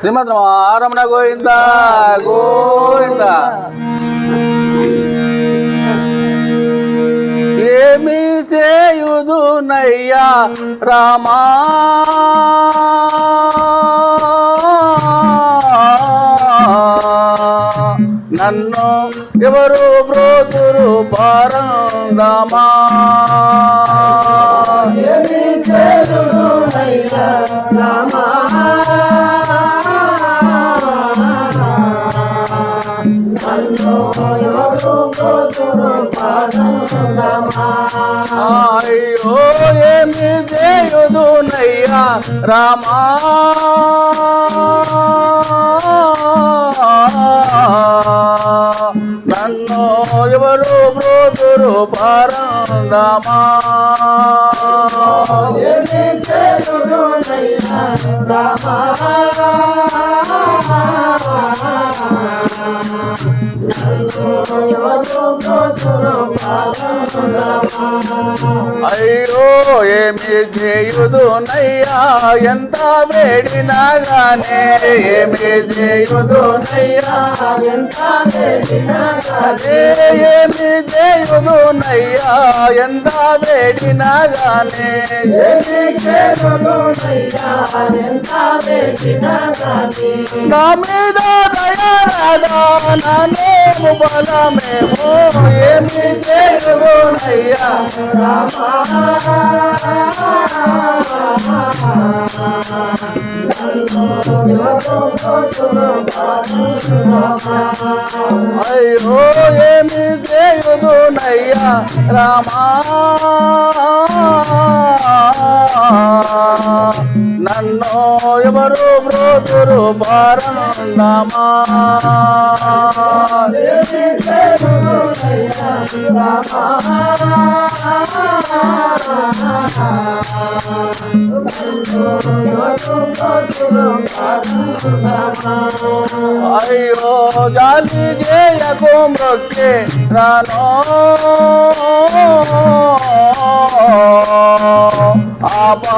శ్రీమద్ రమణ గోవింద గోవింద. ఏమి చేయుదునయ్యా రామా? నన్ను ఎవరు బ్రోతురు పారందమా? అయ్యో ఏమి చేయుదునయ్యా రామా. నన్ను ఎవరు బ్రోతురు పారందమా. అయ్యో ఏమి చేయుదు నయ్యా? ఎంత వేడినా గానే. ఏమి చేయుదునయ్యా అదే ఏమి చేయుదు నయ్యా? ఎంత వేడినా గానే. నా మీద దయారాదా నానేము బలమేమో ఏమి చేయుదునయ్యా అయ్యో ఏమి చేయుదునయ్యా రామా నన్ను ఎవరు బ్రోతురు బారణమా అయ్యో జాలి జయకు మృక్కి రానో. ఆపాదాల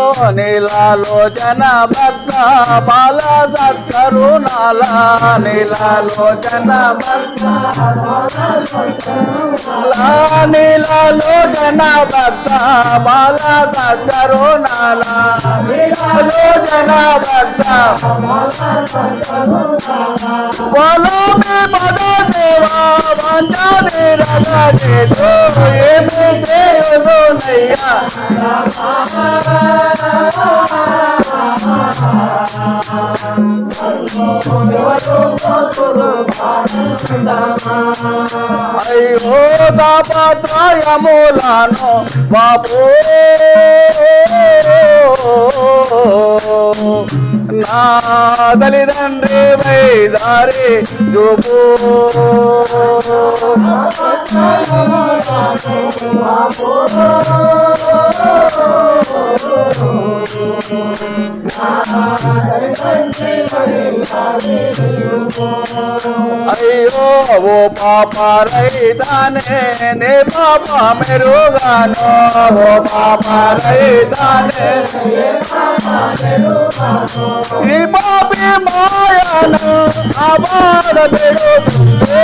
నీలాలోచన భక్త బాల సత్కరుణాల నీలాలోచన భక్త నీలాలోచన భక్త బాల సత్కరుణాల నీలాలోచన భక్త బలో మీ పద దేవా వంజాది రగదేదో ఏమి చేయుదునయ్యా అయ్యో తాపత్రయములను బాబు నా తల్లిదండ్రి వైదారి జోబు. అయ్యో ఓ పాప రైతానే నే పాప మెరుగాను. ఓ పాప రైతానే ఈ పాపి మాయను అబాధ పెడుతుంటే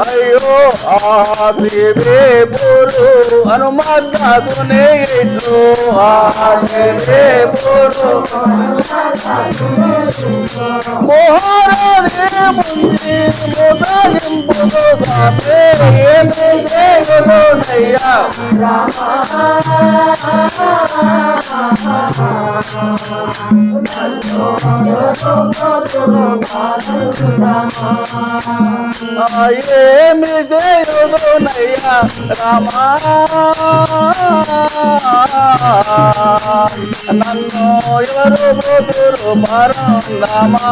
ಅಯ್ಯೋ ಆದಿವೆ ಬೋರು ಹನುಮಂತ ಗುಣೆ ಇದ್ದು ಆದಿವೆ ಬೋರು ಮೋಹರಾದೆ ಮುಂದೆ ಮೋದ ನಿಂಬುದು ಬಾಬೆ ಏನು ದೇವನು ದಯ್ಯ ರಾಮ ఏమి చేయగలనయ్యా రామా? నన్ను ఎవరు బ్రోతులు పరందామా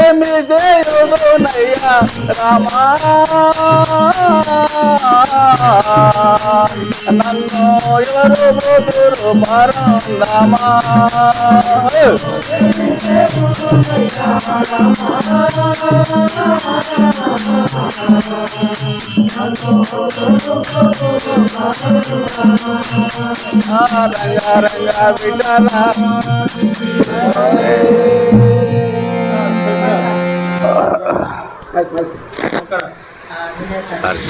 ఏమి చేయగలనయ్యా రామా. నన్ను ఎవరు బ్రోతులు పరందామా రంగా రంగా బిడ్డలా సరే